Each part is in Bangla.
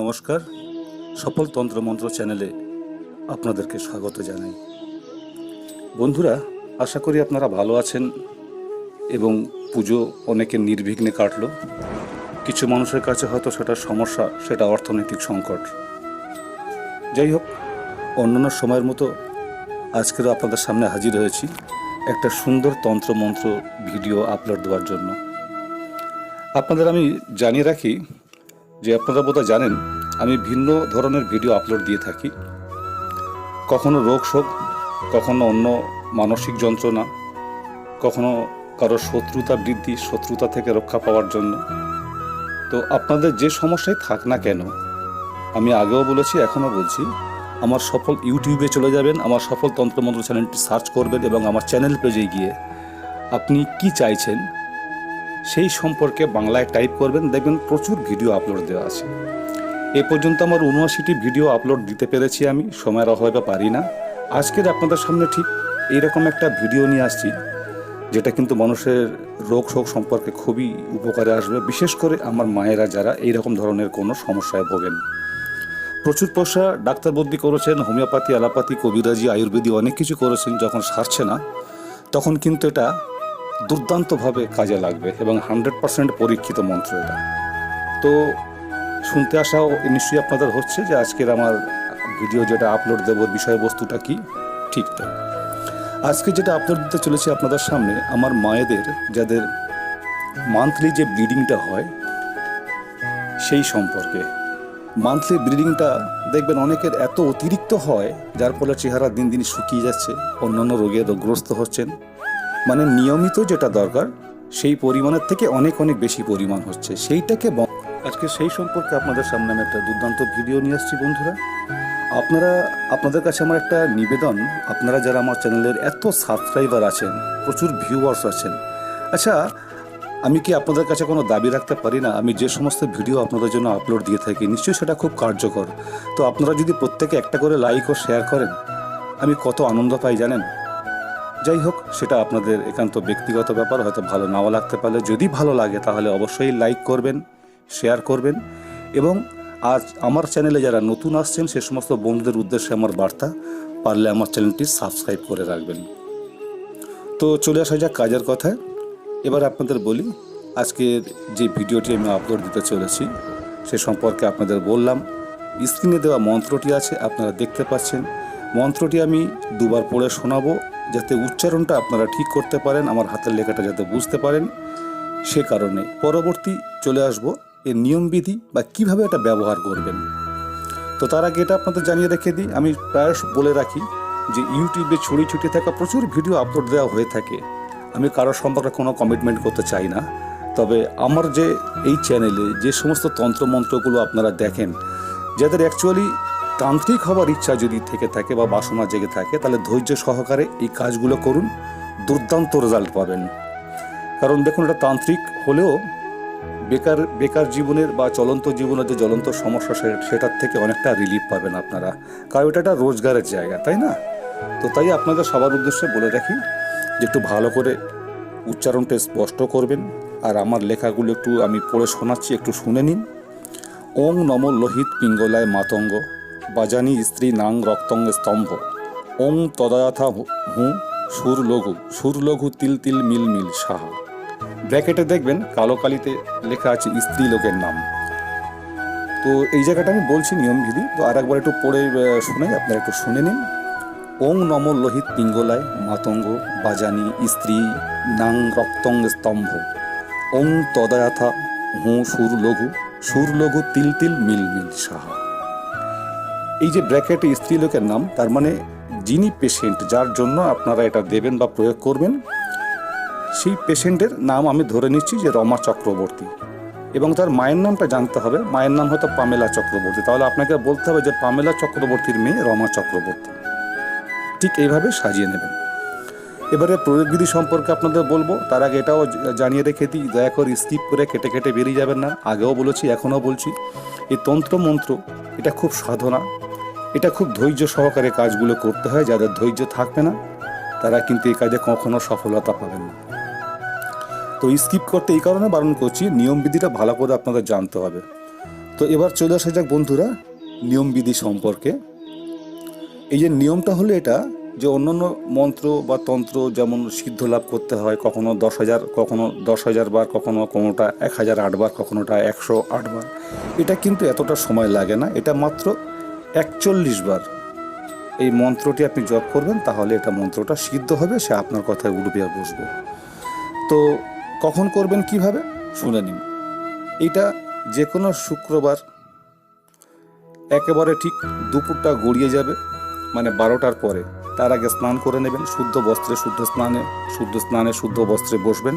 নমস্কার। সফল তন্ত্র মন্ত্র চ্যানেলে আপনাদেরকে স্বাগত জানাই। বন্ধুরা, আশা করি আপনারা ভালো আছেন এবং পুজো অনেকে নির্বিঘ্নে কাটল। কিছু মানুষের কাছে হয়তো সেটা সমস্যা, সেটা অর্থনৈতিক সংকট। যাই হোক, অন্যান্য সময়ের মতো আজকেরও আপনাদের সামনে হাজির হয়েছি একটা সুন্দর তন্ত্র মন্ত্র ভিডিও আপলোড দেওয়ার জন্য। আপনাদের আমি জানিয়ে রাখি যে আপনারা বোধহয় জানেন, আমি ভিন্ন ধরনের ভিডিও আপলোড দিয়ে থাকি। কখনো রোগ শোক, কখনো অন্য মানসিক যন্ত্রণা, কখনো কারও শত্রুতা বৃদ্ধি, শত্রুতা থেকে রক্ষা পাওয়ার জন্য। তো আপনাদের যে সমস্যায় থাক না কেন, আমি আগেও বলেছি, এখনও বলছি, আমার সফল ইউটিউবে চলে যাবেন, আমার সফল তন্ত্রমন্ত্র চ্যানেলটি সার্চ করবেন এবং আমার চ্যানেল পেজে গিয়ে আপনি কি চাইছেন সেই সম্পর্কে বাংলায় টাইপ করবেন, দেখবেন প্রচুর ভিডিও আপলোড দেওয়া আছে। এ পর্যন্ত আমার উনআশিটি ভিডিও আপলোড দিতে পেরেছি আমি, সময়ের অভাবে পারি না। আজকের আপনাদের সামনে ঠিক এইরকম একটা ভিডিও নিয়ে আসছি, যেটা কিন্তু মানুষের রোগ শোক সম্পর্কে খুবই উপকারে আসবে। বিশেষ করে আমার মায়েরা যারা এইরকম ধরনের কোনো সমস্যায় ভোগেন। প্রচুর পয়সা ডাক্তার বদ্যি করেছেন, হোমিওপ্যাথি, অ্যালোপ্যাথি, কবিরাজি, আয়ুর্বেদি অনেক কিছু করেছেন, যখন সারছে না, তখন কিন্তু এটা দুর্দান্তভাবে কাজে লাগবে এবং হান্ড্রেড পার্সেন্ট পরীক্ষিত মন্ত্র এটা। তো শুনতে আসাও নিশ্চয়ই আপনাদের হচ্ছে যে আজকের আমার ভিডিও যেটা আপলোড দেবো বিষয়বস্তুটা কি? ঠিক তাই আজকে যেটা আপলোড দিতে চলেছি আপনাদের সামনে, আমার মায়েদের, যাদের মান্থলি যে ব্লিডিংটা হয়, সেই সম্পর্কে। মান্থলি ব্লিডিংটা দেখবেন অনেকের এত অতিরিক্ত হয়, যার ফলে চেহারা দিন দিন শুকিয়ে যাচ্ছে, অন্যান্য রোগে রোগগ্রস্ত হচ্ছেন। মানে নিয়মিত যেটা দরকার, সেই পরিমাণের থেকে অনেক অনেক বেশি পরিমাণ হচ্ছে। সেইটাকে আজকে সেই সম্পর্কে আপনাদের সামনে আমি একটা দুর্দান্ত ভিডিও নিয়ে আসছি বন্ধুরা। আপনারা, আপনাদের কাছে আমার একটা নিবেদন। আপনারা যারা আমার চ্যানেলের এত সাবস্ক্রাইবার আছেন, প্রচুর ভিউয়ার্স আছেন আচ্ছা আমি কি আপনাদের কাছে কোনো দাবি রাখতে পারি না? আমি যে সমস্ত ভিডিও আপনাদের জন্য আপলোড দিয়ে থাকি, নিশ্চয়ই সেটা খুব কার্যকর। তো আপনারা যদি প্রত্যেকে একটা করে লাইক ও শেয়ার করেন, আমি কত আনন্দ পাই জানেন? যাই হোক, সেটা আপনাদের একান্ত ব্যক্তিগত ব্যাপার, হয়তো ভালো নাও লাগতে পারলে। যদি ভালো লাগে, তাহলে অবশ্যই লাইক করবেন শেয়ার করবেন। এবং আজ আমার চ্যানেলে যারা নতুন আসছেন, সে সমস্ত বন্ধুদের উদ্দেশ্যে আমার বার্তা, পারলে আমার চ্যানেলটি সাবস্ক্রাইব করে রাখবেন। তো চলে আসা যাক কাজের কথায়। এবার আপনাদের বলি, আজকের যে ভিডিওটি আমি আপলোড দিতে চলেছি, সে সম্পর্কে আপনাদের বললাম। স্ক্রিনে দেওয়া মন্ত্রটি আছে, আপনারা দেখতে পাচ্ছেন। মন্ত্রটি আমি দুবার পড়ে শোনাবো। যাতে উচ্চারণটা আপনারা ঠিক করতে পারেন, আমার হাতের লেখাটা যাতে বুঝতে পারেন, সে কারণে। পরবর্তী চলে আসব এর নিয়মবিধি বা কীভাবে এটা ব্যবহার করবেন। তো তার আগে এটা আপনাদের জানিয়ে রেখে দিই, আমি প্রায় বলে রাখি যে ইউটিউবে ছড়িয়ে ছুটিয়ে থাকা প্রচুর ভিডিও আপলোড দেওয়া হয়ে থাকে। আমি কারোর সম্পর্কে কোনো কমিটমেন্ট করতে চাই না। তবে আমার যে এই চ্যানেলে যে সমস্ত তন্ত্রমন্ত্রগুলো আপনারা দেখেন, যাদের অ্যাকচুয়ালি তান্ত্রিক হবার ইচ্ছা যদি থেকে থাকে বা বাসনা জেগে থাকে, তাহলে ধৈর্য সহকারে এই কাজগুলো করুন, দুর্দান্ত রেজাল্ট পাবেন। কারণ দেখুন, এটা তান্ত্রিক হলেও বেকার বেকার জীবনের বা চলন্ত জীবনের যে জ্বলন্ত সমস্যা সেটার থেকে অনেকটা রিলিফ পাবেন আপনারা। কারণ এটা একটা রোজগারের জায়গা, তাই না? তো তাই আপনাদের সবার উদ্দেশ্যে বলে রাখি যে একটু ভালো করে উচ্চারণটা স্পষ্ট করবেন, আর আমার লেখাগুলো একটু আমি পড়ে শোনাচ্ছি, একটু শুনে নিন। ওং নম লোহিত পিঙ্গলায় মাতঙ্গ। বাজানি স্ত্রী নাং রক্তঙ্গ স্তম্ভ। ওং তদায়াথা হু সুর লঘু সুর লঘু তিল তিল মিল মিল সাহা। ব্র্যাকেটে দেখবেন কালো কালিতে লেখা আছে স্ত্রী লোকের নাম। তো এই জায়গাটা আমি বলছি নিয়মবিধি তো আর একবার একটু পড়ে শোনাই আপনারা একটু শুনে নিন। ওং নম লোহিত পিঙ্গলায় মাতঙ্গ বাজানি স্ত্রী নাং রক্তং স্তম্ভ। ওং তদায়াথা হু, সুর লঘু সুর লঘু তিল তিল মিল মিল সাহা। এই যে ব্র্যাকেটে স্ত্রী লোকের নাম, তার মানে যিনি পেশেন্ট যার জন্য আপনারা এটা দেবেন বা প্রয়োগ করবেন, সেই পেশেন্টের নাম আমি ধরে নিচ্ছি যে রমা চক্রবর্তী। এবং তার মায়ের নামটা জানতে হবে। মায়ের নাম হয়তো পামেলা চক্রবর্তী। তাহলে আপনাকে বলতে হবে যে পামেলা চক্রবর্তীর মেয়ে রমা চক্রবর্তী। ঠিক এইভাবে সাজিয়ে নেবেন। এবারে প্রয়োগবিধি সম্পর্কে আপনাদের বলব। তার আগে এটাও জানিয়ে রেখে দিই। দয়া করে স্কিপ করে কেটে কেটে বেরিয়ে যাবেন না। আগেও বলেছি, এখনও বলছি। এই তন্ত্র মন্ত্র এটা খুব সাধনা। এটা খুব ধৈর্য সহকারে কাজগুলো করতে হয়, যাদের ধৈর্য থাকবে না, তারা কিন্তু এই কাজে কখনো সফলতা পাবেন না। তো স্কিপ করতে এই কারণে বারণ করছি নিয়মবিধিটা ভালো করে আপনাদের জানতে হবে। তো এবার চলে আসা যাক বন্ধুরা নিয়মবিধি সম্পর্কে। এই যে নিয়মটা হলো এটা যে অন্যান্য মন্ত্র বা তন্ত্র যেমন সিদ্ধ লাভ করতে হয়, কখনো দশ হাজার, কখনো দশ হাজার বার, কখনো কোনোটা এক হাজার আটবার, কখনোটা একশো আটবার, এটা কিন্তু এতটা সময় লাগে না। এটা মাত্র একচল্লিশ বার এই মন্ত্রটি আপনি জপ করবেন তাহলে এটা মন্ত্রটা সিদ্ধ হবে সে আপনার কথায় উঠবে আর বসবে। তো কখন করবেন কীভাবে? শুনে নিন। এটা যে কোনো শুক্রবার একেবারে ঠিক দুপুরটা গড়িয়ে যাবে মানে বারোটার পরে। তার আগে স্নান করে নেবেন শুদ্ধ বস্ত্রে শুদ্ধ স্নানে শুদ্ধ স্নানে শুদ্ধ বস্ত্রে বসবেন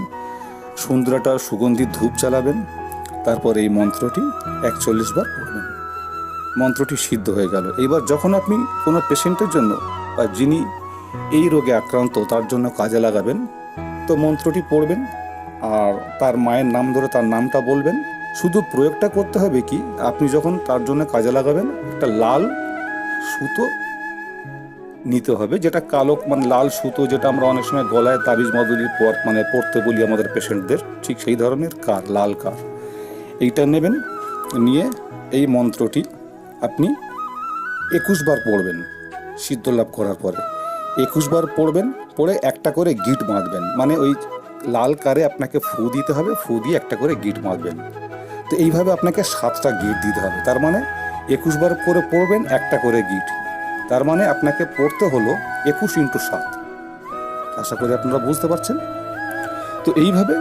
সুন্দরটা সুগন্ধি ধূপ চালাবেন তারপর এই মন্ত্রটি একচল্লিশ বার পড়বেন মন্ত্রটি সিদ্ধ হয়ে গেল। এবার যখন আপনি কোনো পেশেন্টের জন্য বা যিনি এই রোগে আক্রান্ত তার জন্য কাজে লাগাবেন, তো মন্ত্রটি পড়বেন আর তার মায়ের নাম ধরে তার নামটা বলবেন। শুধু প্রয়োগটা করতে হবে কি, আপনি যখন তার জন্য কাজে লাগাবেন, একটা লাল সুতো নিতে হবে, যেটা কালো মানে লাল সুতো যেটা আমরা অনেক সময় গলায় তাবিজ মাদুলির পর মানে পড়তে বলি আমাদের পেশেন্টদের ঠিক সেই ধরনের কার, লাল কার। এইটা নেবেন, নিয়ে এই মন্ত্রটি আপনি একুশ বার পড়বেন সিদ্ধ লাভ করার পরে। একুশ বার পড়বেন, পড়ে একটা করে গিট বাঁধবেন। মানে ওই লাল কারে আপনাকে ফু দিতে হবে, ফু দিয়ে একটা করে গিট বাঁধবেন। তো এইভাবে আপনাকে সাতটা গিট দিতে হবে। তার মানে একুশ বার করে পড়বেন, একটা করে গিট। তার মানে আপনাকে পড়তে হলো একুশ ইন্টু সাত। আশা করি আপনারা বুঝতে পারছেন? তো এইভাবে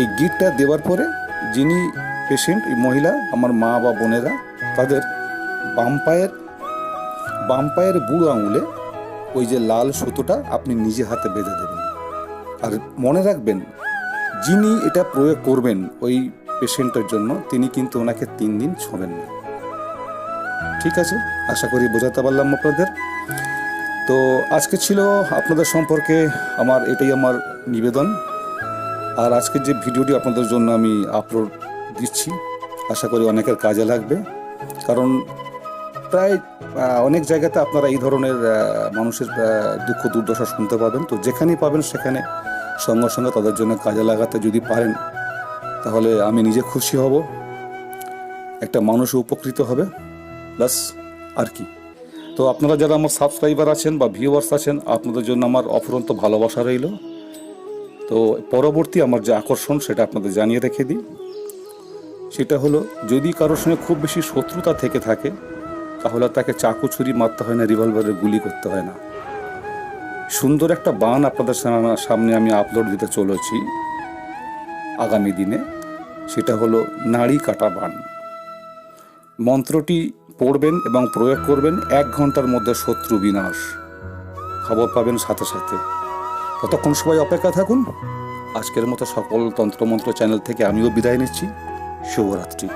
এই গিটটা দেওয়ার পরে যিনি পেশেন্ট মহিলা, আমার মা বা বোনেরা, তাদের বাম পায়ের বাম পায়ের বুড়ো আঙুলে ওই যে লাল সুতোটা আপনি নিজে হাতে বেঁধে দেবেন। আর মনে রাখবেন, যিনি এটা প্রয়োগ করবেন ওই পেশেন্টের জন্য, তিনি কিন্তু ওনাকে তিন দিন ছোঁবেন না। ঠিক আছে? আশা করি বোঝাতে পারলাম আপনাদের। তো আজকে ছিল আপনাদের সম্পর্কে আমার এটাই আমার নিবেদন। আর আজকের যে ভিডিওটি আপনাদের জন্য আমি আপলোড দিচ্ছি, আশা করি অনেকের কাজে লাগবে। কারণ প্রায় অনেক জায়গাতে আপনারা এই ধরনের মানুষের দুঃখ, দুর্দশা শুনতে পাবেন। তো যেখানেই পাবেন সেখানে সঙ্গে সঙ্গে তাদের জন্য কাজে লাগাতে যদি পারেন, তাহলে আমি নিজে খুশি হব। একটা মানুষ উপকৃত হবে। ব্যাস, আর কি। তো আপনারা যারা আমার সাবস্ক্রাইবার আছেন বা ভিউয়ার্স আছেন, আপনাদের জন্য আমার অফুরন্ত ভালোবাসা রইল। তো পরবর্তী আমার যে আকর্ষণ, সেটা আপনাদের জানিয়ে রেখে দিই। সেটা হলো, যদি কারোর সঙ্গে খুব বেশি শত্রুতা থেকে থাকে তাহলে তাকে চাকু ছুরি মারতে হয় না রিভলভারে গুলি করতে হয় না। সুন্দর একটা বান আপনাদের সামনে- আমি আপলোড দিতে চলেছি আগামী দিনে। সেটা হলো নাড়ি কাটা বান। মন্ত্রটি পড়বেন এবং প্রয়োগ করবেন, এক ঘণ্টার মধ্যে শত্রু বিনাশ। খবর পাবেন সাথে সাথে। ততক্ষণ সবাই অপেক্ষা থাকুন। আজকের মতো সকল তন্ত্রমন্ত্র চ্যানেল থেকে আমিও বিদায় নিচ্ছি। শুভরাত্রি।